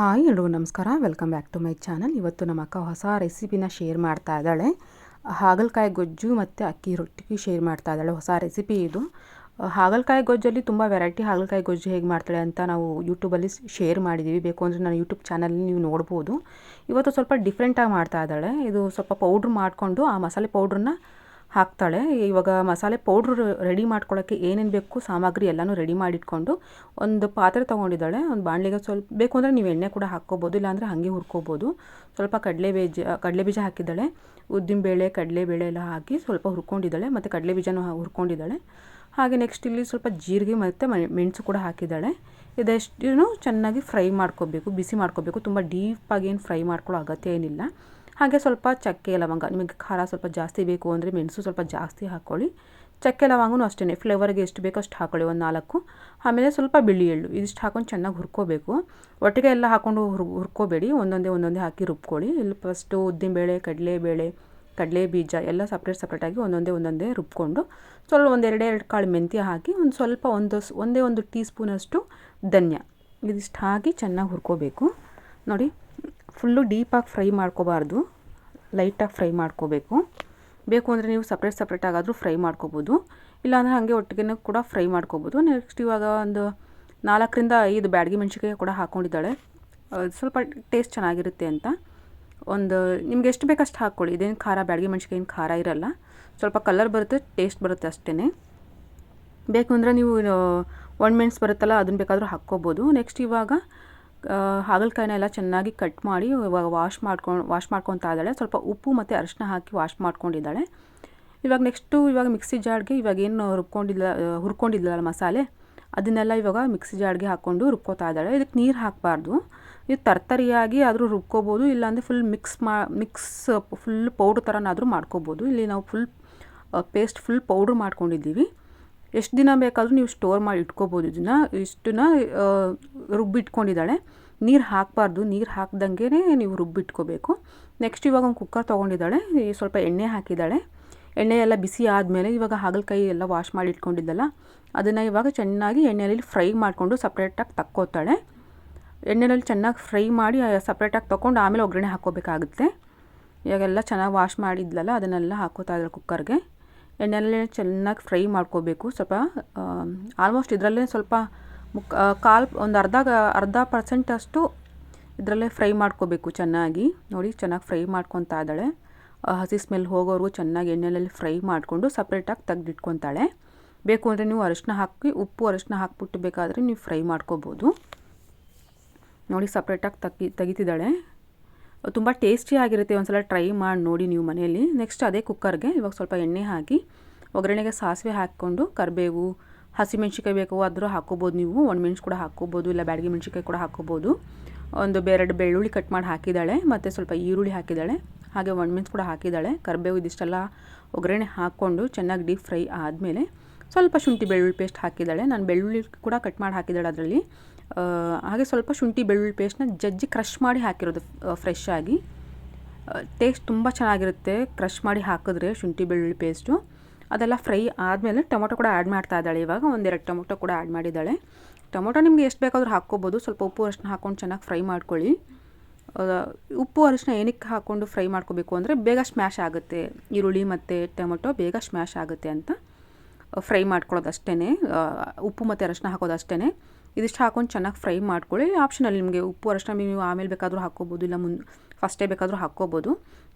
Hi ಎಲ್ರಿಗೂ ನಮಸ್ಕಾರ. Welcome back to my channel ಇವತ್ತು ನಮ್ಮ ಅಕ್ಕ ಹೊಸ ರೆಸಿಪಿನ ಶೇರ್ ಮಾಡ್ತಾ ಇದ್ದಾಳೆ. ಹಾಗಲಕಾಯಿ ಗೊಜ್ಜು ಮತ್ತು ಅಕ್ಕಿ ರೊಟ್ಟಿಗೆ ಶೇರ್ ಮಾಡ್ತಾ ಇದ್ದಾಳೆ. ಹೊಸ ರೆಸಿಪಿ ಇದು. ಹಾಗಲಕಾಯಿ ಗೊಜ್ಜಲ್ಲಿ ತುಂಬ ವೆರೈಟಿ ಹಾಗಲಕಾಯಿ ಗೊಜ್ಜು ಹೇಗೆ ಮಾಡ್ತಾಳೆ ಅಂತ ನಾವು ಯೂಟ್ಯೂಬಲ್ಲಿ ಶೇರ್ ಮಾಡಿದ್ದೀವಿ ಬೇಕು ಅಂದರೆ ನಾನು ಯೂಟ್ಯೂಬ್ ಚಾನಲ್ಲಿ ನೀವು ನೋಡ್ಬೋದು. ಇವತ್ತು ಸ್ವಲ್ಪ ಡಿಫ್ರೆಂಟಾಗಿ ಮಾಡ್ತಾ ಇದ್ದಾಳೆ. ಇದು ಸ್ವಲ್ಪ ಪೌಡ್ರ್ ಮಾಡಿಕೊಂಡು ಆ ಮಸಾಲೆ ಪೌಡ್ರನ್ನ ಹಾಕ್ತಾಳೆ. ಇವಾಗ ಮಸಾಲೆ ಪೌಡ್ರ್ ರೆಡಿ ಮಾಡ್ಕೊಳ್ಳೋಕ್ಕೆ ಏನೇನು ಬೇಕು ಸಾಮಗ್ರಿ ಎಲ್ಲನೂ ರೆಡಿ ಮಾಡಿಟ್ಕೊಂಡು ಒಂದು ಪಾತ್ರೆ ತೊಗೊಂಡಿದ್ದಾಳೆ. ಒಂದು ಬಾಣಲಿಗೆ ಸ್ವಲ್ಪ ಬೇಕು ಅಂದರೆ ನೀವು ಎಣ್ಣೆ ಕೂಡ ಹಾಕ್ಕೋಬೋದು, ಇಲ್ಲಾಂದರೆ ಹಾಗೆ ಹುರ್ಕೋಬೋದು. ಸ್ವಲ್ಪ ಕಡಲೆ ಬೀಜ ಕಡಲೆ ಬೀಜ ಹಾಕಿದ್ದಾಳೆ. ಉದ್ದಿನಬೇಳೆ, ಕಡಲೆಬೇಳೆ ಎಲ್ಲ ಹಾಕಿ ಸ್ವಲ್ಪ ಹುರ್ಕೊಂಡಿದ್ದಾಳೆ ಮತ್ತು ಕಡಲೆ ಬೀಜನೂ ಹುರ್ಕೊಂಡಿದ್ದಾಳೆ. ಹಾಗೆ ನೆಕ್ಸ್ಟ್ ಇಲ್ಲಿ ಸ್ವಲ್ಪ ಜೀರಿಗೆ ಮತ್ತು ಮೆಣಸು ಕೂಡ ಹಾಕಿದ್ದಾಳೆ. ಇದೆಷ್ಟು ಚೆನ್ನಾಗಿ ಫ್ರೈ ಮಾಡ್ಕೋಬೇಕು, ಬಿಸಿ ಮಾಡ್ಕೋಬೇಕು. ತುಂಬ ಡೀಪಾಗಿ ಏನು ಫ್ರೈ ಮಾಡ್ಕೊಳ್ಳೋ ಅಗತ್ಯ ಏನಿಲ್ಲ. ಹಾಗೆ ಸ್ವಲ್ಪ ಚಕ್ಕೆ ಲವಂಗ, ನಿಮಗೆ ಖಾರ ಸ್ವಲ್ಪ ಜಾಸ್ತಿ ಬೇಕು ಅಂದರೆ ಮೆಣಸು ಸ್ವಲ್ಪ ಜಾಸ್ತಿ ಹಾಕ್ಕೊಳ್ಳಿ ಚಕ್ಕೆ ಲವಂಗನೂ ಅಷ್ಟೇ ಫ್ಲೇವರ್ಗೆ ಎಷ್ಟು ಬೇಕೋ ಅಷ್ಟು ಹಾಕ್ಕೊಳ್ಳಿ ಒಂದು ನಾಲ್ಕು. ಆಮೇಲೆ ಸ್ವಲ್ಪ ಬಿಳಿ ಎಳ್ಳು, ಇದಿಷ್ಟು ಹಾಕೊಂಡು ಚೆನ್ನಾಗಿ ಹುರ್ಕೋಬೇಕು. ಒಟ್ಟಿಗೆ ಎಲ್ಲ ಹಾಕ್ಕೊಂಡು ಹುರ್, ಹುರ್ಕೋಬೇಡಿ, ಒಂದೊಂದೇ ಒಂದೊಂದೇ ಹಾಕಿ ರುಬ್ಕೊಳ್ಳಿ. ಇಲ್ಲಿ ಫಸ್ಟು ಉದ್ದಿನಬೇಳೆ, ಕಡಲೆಬೇಳೆ ಕಡಲೆ ಬೀಜ ಎಲ್ಲ ಸಪ್ರೇಟ್ ಸಪ್ರೇಟಾಗಿ ಒಂದೊಂದೇ ಒಂದೊಂದೇ ರುಬ್ಕೊಂಡು ಸ್ವಲ್ಪ ಒಂದೆರಡು ಎರಡು ಕಾಳು ಮೆಂತ್ಯ ಹಾಕಿ ಒಂದು ಸ್ವಲ್ಪ ಒಂದು ಒಂದೇ ಒಂದು ಟೀ ಸ್ಪೂನಷ್ಟು ಧನ್ಯ. ಇದಿಷ್ಟು ಹಾಕಿ ಚೆನ್ನಾಗಿ ಹುರ್ಕೋಬೇಕು. ನೋಡಿ ಫುಲ್ಲು ಡೀಪಾಗಿ ಫ್ರೈ ಮಾಡ್ಕೋಬಾರ್ದು. ಲೈಟಾಗಿ ಫ್ರೈ ಮಾಡ್ಕೋಬೇಕು. ಬೇಕು ಅಂದರೆ ನೀವು ಸಪ್ರೇಟ್ ಆಗಾದರೂ ಫ್ರೈ ಮಾಡ್ಕೋಬೋದು. ಇಲ್ಲಾಂದರೆ ಹಾಗೆ ಒಟ್ಟಿಗೆ ಕೂಡ ಫ್ರೈ ಮಾಡ್ಕೋಬೋದು. ನೆಕ್ಸ್ಟ್ ಇವಾಗ ಒಂದು ನಾಲ್ಕರಿಂದ ಐದು ಬ್ಯಾಡಗಿ ಮೆಣಸಿನ್ಕಾಯಿ ಕೂಡ ಹಾಕ್ಕೊಂಡಿದ್ದಾಳೆ ಸ್ವಲ್ಪ ಟೇಸ್ಟ್ ಚೆನ್ನಾಗಿರುತ್ತೆ ಅಂತ. ಒಂದು ನಿಮ್ಗೆ ಎಷ್ಟು ಬೇಕಷ್ಟು ಹಾಕ್ಕೊಳ್ಳಿ. ಇದೇನು ಖಾರ, ಬ್ಯಾಡಗಿ ಮೆಣಸಿಕಾಯಿನ ಖಾರ ಇರಲ್ಲ. ಸ್ವಲ್ಪ ಕಲರ್ ಬರುತ್ತೆ, ಟೇಸ್ಟ್ ಬರುತ್ತೆ ಅಷ್ಟೇ ಬೇಕು ಅಂದರೆ ನೀವು ಒಣಮೆಣ್ಸು ಬರುತ್ತಲ್ಲ, ಅದನ್ನು ಬೇಕಾದರೂ ಹಾಕ್ಕೋಬೋದು. ನೆಕ್ಸ್ಟ್ ಇವಾಗ ಹಾಗಲಕಾಯಿನ ಎಲ್ಲ ಚೆನ್ನಾಗಿ ಕಟ್ ಮಾಡಿ ಇವಾಗ ವಾಶ್ ಮಾಡ್ಕೊಂಡು ವಾಶ್ ಮಾಡ್ಕೊತಾ ಇದ್ದಾಳೆ. ಸ್ವಲ್ಪ ಉಪ್ಪು ಮತ್ತು ಅರಿಶಿನ ಹಾಕಿ ವಾಶ್ ಮಾಡ್ಕೊಂಡಿದ್ದಾಳೆ. ಇವಾಗ ನೆಕ್ಸ್ಟು ಇವಾಗ ಮಿಕ್ಸಿ ಜಾಡ್ಗೆ ಇವಾಗ ಏನು ರುಬ್ಕೊಂಡಿಲ್ಲ ಹುರ್ಕೊಂಡಿದ್ಲಲ್ಲ ಮಸಾಲೆ, ಅದನ್ನೆಲ್ಲ ಇವಾಗ ಮಿಕ್ಸಿ ಜಾಡ್ಗೆ ಹಾಕ್ಕೊಂಡು ರುಬ್ಕೋತಾ ಇದ್ದಾಳೆ. ಇದಕ್ಕೆ ನೀರು ಹಾಕಬಾರ್ದು. ಇದು ತರ್ತರಿಯಾಗಿ ಆದರೂ ರುಬ್ಕೋಬೋದು, ಇಲ್ಲಾಂದರೆ ಫುಲ್ ಮಿಕ್ಸ್ ಮಾ ಮಿಕ್ಸ್ ಫುಲ್ ಪೌಡ್ರ್ ಥರನಾದರೂ ಮಾಡ್ಕೋಬೋದು. ಇಲ್ಲಿ ನಾವು ಫುಲ್ ಪೇಸ್ಟ್ ಫುಲ್ ಪೌಡ್ರ್ ಮಾಡ್ಕೊಂಡಿದ್ದೀವಿ. ಎಷ್ಟು ದಿನ ಬೇಕಾದರೂ ನೀವು ಸ್ಟೋರ್ ಮಾಡಿ ಇಟ್ಕೋಬೋದು. ಇದನ್ನು ಇಷ್ಟನ್ನ ರುಬ್ಬಿಟ್ಕೊಂಡಿದ್ದಾಳೆ. ನೀರು ಹಾಕಬಾರ್ದು. ನೀರು ಹಾಕ್ದಂಗೆ ನೀವು ರುಬ್ಬಿಟ್ಕೋಬೇಕು. ನೆಕ್ಸ್ಟ್ ಇವಾಗ ಒಂದು ಕುಕ್ಕರ್ ತೊಗೊಂಡಿದ್ದಾಳೆ. ಸ್ವಲ್ಪ ಎಣ್ಣೆ ಹಾಕಿದ್ದಾಳೆ. ಎಣ್ಣೆ ಎಲ್ಲ ಬಿಸಿ ಆದಮೇಲೆ ಇವಾಗ ಹಾಗಲಕಾಯಿ ಎಲ್ಲ ವಾಶ್ ಮಾಡಿ ಇಟ್ಕೊಂಡಿದ್ದಲ್ಲ, ಅದನ್ನು ಇವಾಗ ಚೆನ್ನಾಗಿ ಎಣ್ಣೆಯಲ್ಲಿ ಫ್ರೈ ಮಾಡಿಕೊಂಡು ಸಪ್ರೇಟಾಗಿ ತಕ್ಕೋತಾಳೆ. ಎಣ್ಣೆಯಲ್ಲಿ ಚೆನ್ನಾಗಿ ಫ್ರೈ ಮಾಡಿ ಸಪ್ರೇಟಾಗಿ ತೊಗೊಂಡು ಆಮೇಲೆ ಒಗ್ಗರಣೆ ಹಾಕ್ಕೋಬೇಕಾಗುತ್ತೆ. ಇವಾಗೆಲ್ಲ ಚೆನ್ನಾಗಿ ವಾಶ್ ಮಾಡಿದ್ಲಲ್ಲ, ಅದನ್ನೆಲ್ಲ ಹಾಕೋತಾ ಇದ್ದಾರೆ ಕುಕ್ಕರ್ಗೆ ಎಣ್ಣೆಯಲ್ಲೇ ಚೆನ್ನಾಗಿ ಫ್ರೈ ಮಾಡ್ಕೋಬೇಕು. ಸ್ವಲ್ಪ ಆಲ್ಮೋಸ್ಟ್ ಇದರಲ್ಲೇ ಸ್ವಲ್ಪ ಮುಕ್ ಕಾಲು, ಒಂದು ಅರ್ಧ ಅರ್ಧ ಪರ್ಸೆಂಟಷ್ಟು ಇದರಲ್ಲೇ ಫ್ರೈ ಮಾಡ್ಕೋಬೇಕು ಚೆನ್ನಾಗಿ. ನೋಡಿ, ಚೆನ್ನಾಗಿ ಫ್ರೈ ಮಾಡ್ಕೊತಾ ಇದ್ದಾಳೆ. ಹಸಿ ಸ್ಮೆಲ್ ಹೋಗೋವರೆಗೂ ಚೆನ್ನಾಗಿ ಎಣ್ಣೆಯಲ್ಲಿ ಫ್ರೈ ಮಾಡಿಕೊಂಡು ಸಪ್ರೇಟಾಗಿ ತೆಗ್ದಿಟ್ಕೊತಾಳೆ. ಬೇಕು ಅಂದರೆ ನೀವು ಅರಿಶಿನ ಹಾಕಿ, ಉಪ್ಪು ಅರಿಶಿನ ಹಾಕ್ಬಿಟ್ಟು ಬೇಕಾದರೆ ನೀವು ಫ್ರೈ ಮಾಡ್ಕೋಬೋದು. ನೋಡಿ ಸಪ್ರೇಟಾಗಿ ತಗಿ ತೆಗಿತಿದ್ದಾಳೆ. ತುಂಬ ಟೇಸ್ಟಿಯಾಗಿರುತ್ತೆ ಒಂದು ಸಲ ಟ್ರೈ ಮಾಡಿ ನೋಡಿ ನೀವು ಮನೆಯಲ್ಲಿ. ನೆಕ್ಸ್ಟ್ ಅದೇ ಕುಕ್ಕರ್ಗೆ ಇವಾಗ ಸ್ವಲ್ಪ ಎಣ್ಣೆ ಹಾಕಿ, ಒಗ್ಗರಣೆಗೆ ಸಾಸಿವೆ ಹಾಕ್ಕೊಂಡು ಕರಿಬೇವು ಹಸಿಮೆಣ್ಸಿಕಾಯಿ ಬೇಕು ಆದರೂ ಹಾಕ್ಕೋಬೋದು ನೀವು ಒಣಮೆಣ್ಸು ಕೂಡ ಹಾಕ್ಕೋಬೋದು, ಇಲ್ಲ ಬ್ಯಾಡಗಿ ಮೆಣ್ಸಿಕಾಯಿ ಕೂಡ ಹಾಕ್ಕೋಬೋದು. ಒಂದು ಬೇರೆಡು ಬೆಳ್ಳುಳ್ಳಿ ಕಟ್ ಮಾಡಿ ಹಾಕಿದ್ದಾಳೆ, ಮತ್ತು ಸ್ವಲ್ಪ ಈರುಳ್ಳಿ ಹಾಕಿದ್ದಾಳೆ, ಹಾಗೆ ಒಣಮೆಣ್ಸು ಕೂಡ ಹಾಕಿದ್ದಾಳೆ. ಕರಿಬೇವು ಇದಿಷ್ಟೆಲ್ಲ ಒಗ್ಗರಣೆ ಹಾಕ್ಕೊಂಡು ಚೆನ್ನಾಗಿ ಡೀಪ್ ಫ್ರೈ ಆದಮೇಲೆ ಸ್ವಲ್ಪ ಶುಂಠಿ ಬೆಳ್ಳುಳ್ಳಿ ಪೇಸ್ಟ್ ಹಾಕಿದ್ದಾಳೆ. ನಾನು ಬೆಳ್ಳುಳ್ಳಿ ಕೂಡ ಕಟ್ ಮಾಡಿ ಹಾಕಿದ್ದಾಳೆ ಅದರಲ್ಲಿ. ಹಾಗೆ ಸ್ವಲ್ಪ ಶುಂಠಿ, ಬೆಳ್ಳುಳ್ಳಿ ಪೇಸ್ಟ್ನ ಜಜ್ಜಿ ಕ್ರಶ್ ಮಾಡಿ ಹಾಕಿರೋದು ಫ್ರೆಶ್ ಆಗಿ. ಟೇಸ್ಟ್ ತುಂಬ ಚೆನ್ನಾಗಿರುತ್ತೆ ಕ್ರಷ್ ಮಾಡಿ ಹಾಕಿದ್ರೆ ಶುಂಠಿ, ಬೆಳ್ಳುಳ್ಳಿ ಪೇಸ್ಟು ಅದೆಲ್ಲ ಫ್ರೈ ಆದಮೇಲೆ ಟೊಮೊಟೊ ಕೂಡ ಆ್ಯಡ್ ಮಾಡ್ತಾ ಇದ್ದಾಳೆ ಇವಾಗ, ಒಂದೆರಡು ಟೊಮೊಟೊ ಕೂಡ ಆ್ಯಡ್ ಮಾಡಿದ್ದಾಳೆ. ಟೊಮೊಟೊ ನಿಮಗೆ ಎಷ್ಟು ಬೇಕಾದರೂ ಹಾಕ್ಕೋಬೋದು, ಸ್ವಲ್ಪ ಉಪ್ಪು ಅರಿಶಿನ ಹಾಕ್ಕೊಂಡು ಚೆನ್ನಾಗಿ ಫ್ರೈ ಮಾಡ್ಕೊಳ್ಳಿ. ಉಪ್ಪು ಅರಿಶಿನ ಏನಕ್ಕೆ ಹಾಕ್ಕೊಂಡು ಫ್ರೈ ಮಾಡ್ಕೋಬೇಕು ಅಂದರೆ ಬೇಗ ಸ್ಮ್ಯಾಶ್ ಆಗುತ್ತೆ. ಈರುಳ್ಳಿ ಮತ್ತು ಟೊಮೊಟೊ ಬೇಗ ಸ್ಮ್ಯಾಶ್ ಆಗುತ್ತೆ ಅಂತ. ಫ್ರೈ ಮಾಡ್ಕೊಳ್ಳೋದು ಅಷ್ಟೇ ಉಪ್ಪು ಮತ್ತು ಅರಶಿನ ಹಾಕೋದು ಅಷ್ಟೇ ಇದಿಷ್ಟು ಹಾಕೊಂಡು ಚೆನ್ನಾಗಿ ಫ್ರೈ ಮಾಡ್ಕೊಳ್ಳಿ. ಆಪ್ಷನಲ್ಲಿ ನಿಮಗೆ ಉಪ್ಪು, ಅರಶಿನ ನೀವು ಆಮೇಲೆ ಬೇಕಾದರೂ ಹಾಕ್ಕೋಬೋದು, ಇಲ್ಲ ಮುಂದೆ ಫಸ್ಟೇ ಬೇಕಾದರೂ ಹಾಕ್ಕೋಬೋದು.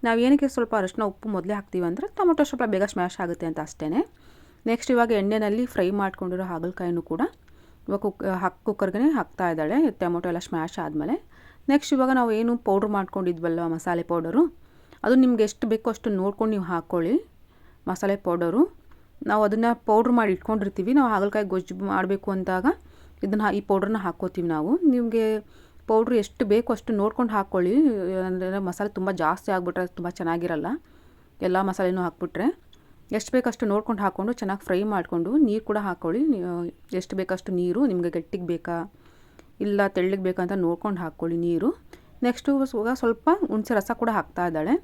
ನಾವು ಏನಕ್ಕೆ ಸ್ವಲ್ಪ ಅರಶಿನ, ಉಪ್ಪು ಮೊದಲೇ ಹಾಕ್ತೀವಿ ಅಂದರೆ ಟೊಮೊಟೊ ಸ್ವಲ್ಪ ಬೇಗ ಸ್ಮ್ಯಾಶ್ ಆಗುತ್ತೆ ಅಂತ ಅಷ್ಟೇ ನೆಕ್ಸ್ಟ್ ಇವಾಗ ಎಣ್ಣೆಯಲ್ಲಿ ಫ್ರೈ ಮಾಡ್ಕೊಂಡಿರೋ ಹಾಗಲಕಾಯಿನೂ ಕೂಡ ಇವಾಗ ಕುಕ್ ಹಾಕ್ ಕುಕ್ಕರ್ಗೆ ಹಾಕ್ತಾ ಇದ್ದಾಳೆ. ಟೊಮೊಟೊ ಎಲ್ಲ ಸ್ಮ್ಯಾಶ್ ಆದಮೇಲೆ. ನೆಕ್ಸ್ಟ್ ಇವಾಗ ನಾವು ಏನು ಪೌಡ್ರ್ ಮಾಡ್ಕೊಂಡಿದ್ವಲ್ಲ ಮಸಾಲೆ ಪೌಡರು ಅದು ನಿಮ್ಗೆ ಎಷ್ಟು ಬೇಕೋ ಅಷ್ಟು ನೋಡ್ಕೊಂಡು ನೀವು ಹಾಕ್ಕೊಳ್ಳಿ ಮಸಾಲೆ ಪೌಡರು ನಾವು ಅದನ್ನು ಪೌಡ್ರ್ ಮಾಡಿ ಇಟ್ಕೊಂಡಿರ್ತೀವಿ. ನಾವು ಹಾಗಲಕಾಯಿ ಗೊಜ್ಜು ಮಾಡಬೇಕು ಅಂದಾಗ ಇದನ್ನು ಈ ಪೌಡ್ರನ್ನ ಹಾಕ್ಕೋತೀವಿ ನಾವು. ನಿಮಗೆ ಪೌಡ್ರ್ ಎಷ್ಟು ಬೇಕು ಅಷ್ಟು ನೋಡ್ಕೊಂಡು ಹಾಕ್ಕೊಳ್ಳಿ. ಅಂದರೆ ಮಸಾಲೆ ತುಂಬ ಜಾಸ್ತಿ ಆಗಿಬಿಟ್ರೆ ತುಂಬ ಚೆನ್ನಾಗಿರಲ್ಲ. ಎಲ್ಲ ಮಸಾಲೆನೂ ಹಾಕ್ಬಿಟ್ರೆ. ಎಷ್ಟು ಬೇಕಷ್ಟು ನೋಡ್ಕೊಂಡು ಹಾಕ್ಕೊಂಡು ಚೆನ್ನಾಗಿ ಫ್ರೈ ಮಾಡಿಕೊಂಡು ನೀರು ಕೂಡ ಹಾಕ್ಕೊಳ್ಳಿ. ಎಷ್ಟು ಬೇಕಷ್ಟು ನೀರು ನಿಮಗೆ ಗಟ್ಟಿಗೆ ಬೇಕಾ, ಇಲ್ಲ ತೆಳ್ಳಗೆ ಬೇಕಂತ ನೋಡ್ಕೊಂಡು ಹಾಕ್ಕೊಳ್ಳಿ ನೀರು. ನೆಕ್ಸ್ಟು ಸ್ವಲ್ಪ ಹುಣಸೆ ರಸ ಕೂಡ ಹಾಕ್ತಾ ಇದ್ದಾಳೆ.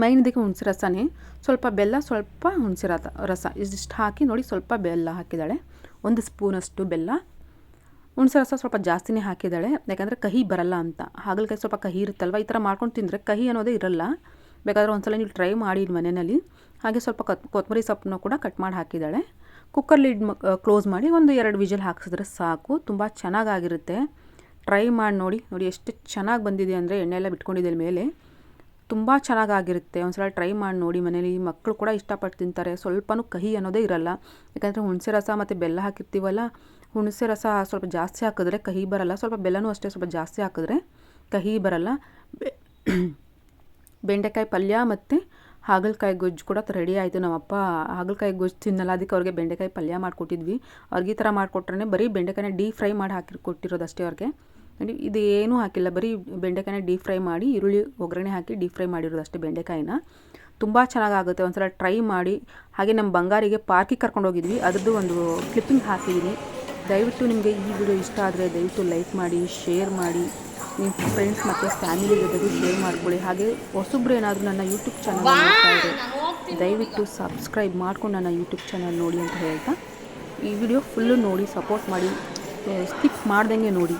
ಮೈನ್ ಹುಣಸೆ ರಸನೇ. ಸ್ವಲ್ಪ ಬೆಲ್ಲ, ಸ್ವಲ್ಪ ಹುಣಸೆ ರಸ ರಸ. ಇದಿಷ್ಟು ಹಾಕಿ ನೋಡಿ ಸ್ವಲ್ಪ ಬೆಲ್ಲ ಹಾಕಿದ್ದಾಳೆ. ಒಂದು ಸ್ಪೂನಷ್ಟು ಬೆಲ್ಲ. ಹುಣಸೆ ರಸ ಸ್ವಲ್ಪ ಜಾಸ್ತಿನೇ ಹಾಕಿದ್ದಾಳೆ. ಯಾಕಂದರೆ ಕಹಿ ಬರಲ್ಲ ಅಂತ. ಹಾಗಲಕಾಯಿ ಸ್ವಲ್ಪ ಕಹಿ ಇರುತ್ತಲ್ವ? ಈ ಥರ ಮಾಡ್ಕೊಂಡು ತಿಂದರೆ ಕಹಿ ಅನ್ನೋದೇ ಇರಲ್ಲ. ಒಂದು ಸಲ ನೀವು ಟ್ರೈ ಮಾಡಿ ಮನೆಯಲ್ಲಿ. ಹಾಗೆ ಸ್ವಲ್ಪ ಕತ್, ಕೊತ್ತಂಬರಿ ಸೊಪ್ಪನ್ನು ಕೂಡ ಕಟ್ ಮಾಡಿ ಹಾಕಿದ್ದಾಳೆ. ಕುಕ್ಕರ್ ಲಿಡ್ ಕ್ಲೋಸ್ ಮಾಡಿ ಒಂದು ಎರಡು ವಿಜಲ್ ಹಾಕಿಸಿದ್ರೆ ಸಾಕು. ತುಂಬ ಚೆನ್ನಾಗಾಗಿರುತ್ತೆ. ಟ್ರೈ ಮಾಡಿ ನೋಡಿ ನೋಡಿ ಎಷ್ಟು ಚೆನ್ನಾಗಿ ಬಂದಿದೆ ಅಂದರೆ ಎಣ್ಣೆ ಎಲ್ಲ ಬಿಟ್ಕೊಂಡಿದೆ ಮೇಲೆ. ತುಂಬ ಚೆನ್ನಾಗಾಗಿರುತ್ತೆ. ಒಂದ್ಸಲ ಟ್ರೈ ಮಾಡಿ ನೋಡಿ, ಮನೇಲಿ ಮಕ್ಕಳು ಕೂಡ ಇಷ್ಟಪಟ್ಟು ತಿಂತಾರೆ. ಸ್ವಲ್ಪನೂ ಕಹಿ ಅನ್ನೋದೇ ಇರಲ್ಲ. ಯಾಕಂದರೆ ಹುಣಸೆ ರಸ ಮತ್ತು ಬೆಲ್ಲ ಹಾಕಿರ್ತೀವಲ್ಲ, ಹುಣಸೆ ರಸ ಸ್ವಲ್ಪ ಜಾಸ್ತಿ ಹಾಕಿದ್ರೆ ಕಹಿ ಬರಲ್ಲ. ಸ್ವಲ್ಪ ಬೆಲ್ಲನೂ ಅಷ್ಟೇ ಸ್ವಲ್ಪ ಜಾಸ್ತಿ ಹಾಕಿದ್ರೆ ಕಹಿ ಬರಲ್ಲ. ಬೆಂಡೆಕಾಯಿ ಪಲ್ಯ ಮತ್ತು ಹಾಗಲಕಾಯಿ ಗೊಜ್ಜು ಕೂಡ ರೆಡಿ ಆಯಿತು. ನಮ್ಮಪ್ಪ ಹಾಗಲಕಾಯಿ ಗೊಜ್ಜು ತಿನ್ನಲ್ಲ. ಅದಕ್ಕೆ ಅವ್ರಿಗೆ ಬೆಂಡೆಕಾಯಿ ಪಲ್ಯ ಮಾಡಿಕೊಟ್ಟಿದ್ವಿ. ಅವ್ರಿಗೆ ಈ ಥರ ಮಾಡಿಕೊಟ್ರೆ ಬರೀ ಬೆಂಡೆಕಾಯಿನ ಡೀಪ್ ಫ್ರೈ ಮಾಡಿ ಹಾಕಿ ಕೊಟ್ಟಿರೋದು ಅಷ್ಟೇ ಅವ್ರಿಗೆ. ನೋಡಿ ಇದು ಏನೂ ಹಾಕಿಲ್ಲ. ಬರೀ ಬೆಂಡೆಕಾಯಿನ ಡೀಪ್ ಫ್ರೈ ಮಾಡಿ ಈರುಳ್ಳಿ ಒಗ್ಗರಣೆ ಹಾಕಿ ಡೀಪ್ ಫ್ರೈ ಮಾಡಿರೋದು ಅಷ್ಟೇ ಬೆಂಡೆಕಾಯಿನ. ತುಂಬ ಚೆನ್ನಾಗಾಗುತ್ತೆ. ಒಂದ್ಸಲ ಟ್ರೈ ಮಾಡಿ. ಹಾಗೆ ನಮ್ಮ ಬಂಗಾರಿಗೆ ಪಾರ್ಕಿಗೆ ಕರ್ಕೊಂಡು ಅದರದ್ದು ಅದ್ರದ್ದು ಒಂದು ಕ್ಲಿಪ್ಪಿಂಗ್ ಹಾಕಿದ್ದೀನಿ ದಯವಿಟ್ಟು ನಿಮಗೆ ಈ ವಿಡಿಯೋ ಇಷ್ಟ ಆದರೆ ದಯವಿಟ್ಟು ಲೈಕ್ ಮಾಡಿ ಶೇರ್ ಮಾಡಿ. ನಿಮ್ಮ ಫ್ರೆಂಡ್ಸ್ ಮತ್ತು ಫ್ಯಾಮಿಲಿ ಜೊತೆಗೆ ಶೇರ್ ಮಾಡ್ಕೊಳ್ಳಿ. ಹಾಗೆ ಹೊಸಬ್ರು ಏನಾದರೂ ನನ್ನ ಯೂಟ್ಯೂಬ್ ಚಾನಲ್ ನೋಡ್ತಾ ದಯವಿಟ್ಟು ಸಬ್ಸ್ಕ್ರೈಬ್ ಮಾಡ್ಕೊಂಡು ನನ್ನ ಯೂಟ್ಯೂಬ್ ಚಾನಲ್ ನೋಡಿ ಅಂತ ಹೇಳ್ತಾ. ಈ ವಿಡಿಯೋ ಫುಲ್ಲು ನೋಡಿ ಸಪೋರ್ಟ್ ಮಾಡಿ. ಸ್ಕಿಪ್ ಮಾಡ್ದಂಗೆ ನೋಡಿ.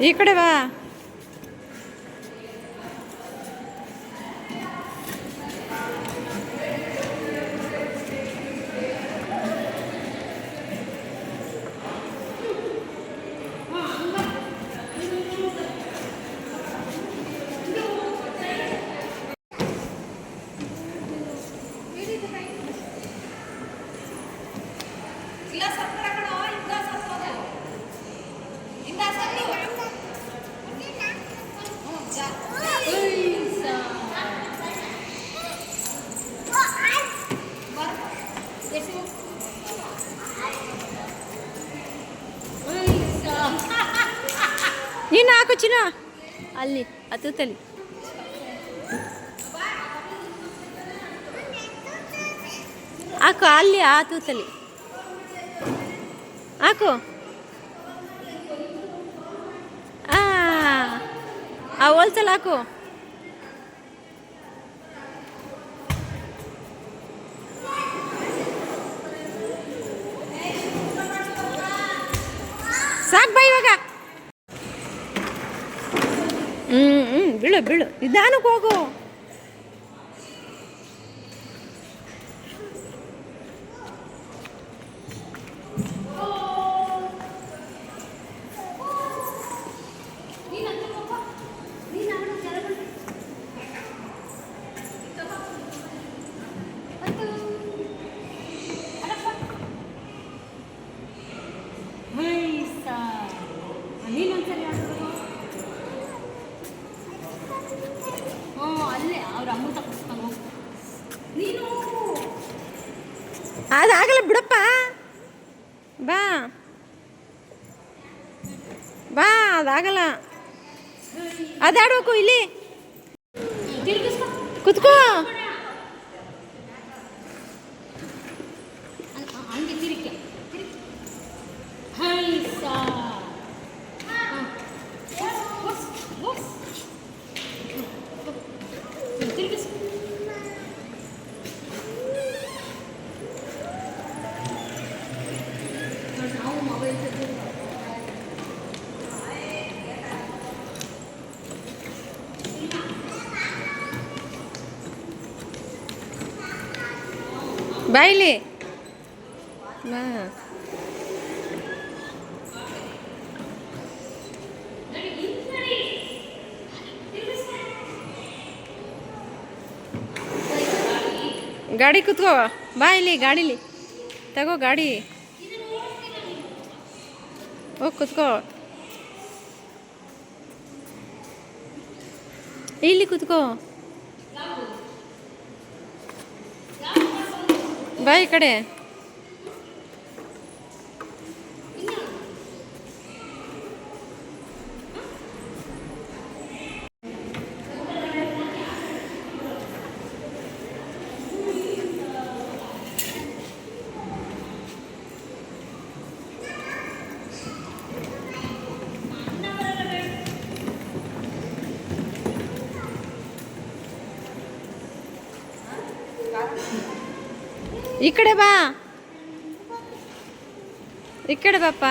ಈ ಕಡೆ ಅಲ್ಲಿ ಹತ್ತಲ್ಲಿ ಹಾಕು ಅಲ್ಲಿ ಆ ತೂತಲಿ ಹಾಕು ಆ ಹೋಲ್ಸಲ್ ಹಾಕು. ಸಾಕು ಬಾ ಇವಾಗ. ಬೀಳು ಬೀಳು. ನಿಧಾನಕ್ಕೆ ಹೋಗು. ಅದಾಗಲ್ಲ ಬಿಡಪ್ಪ. ಬಾ. ಬಾ ಅದಾಗಲ್ಲ. ಅದಾಡ್ಬೇಕು ಇಲ್ಲಿ. ಕುತ್ಕೋ. ಬಾ ಇಲ್ಲಿ ಬಾ. ಗಾಡಿ ಕೂತ್ಕೋ ಬಾ ಇಲ್ಲಿ ಗಾಡೀಲಿ. ತಗೋ ಗಾಡಿ. ಓ ಕೂತ್ಕೋ. ಇಲ್ಲಿ ಕುತ್ಕೋ. ಬಾ ಈ ಕಡೆ. ಈ ಕಡೆ ಬಾ. ಈ ಕಡೆ ಬಾಪ್ಪ.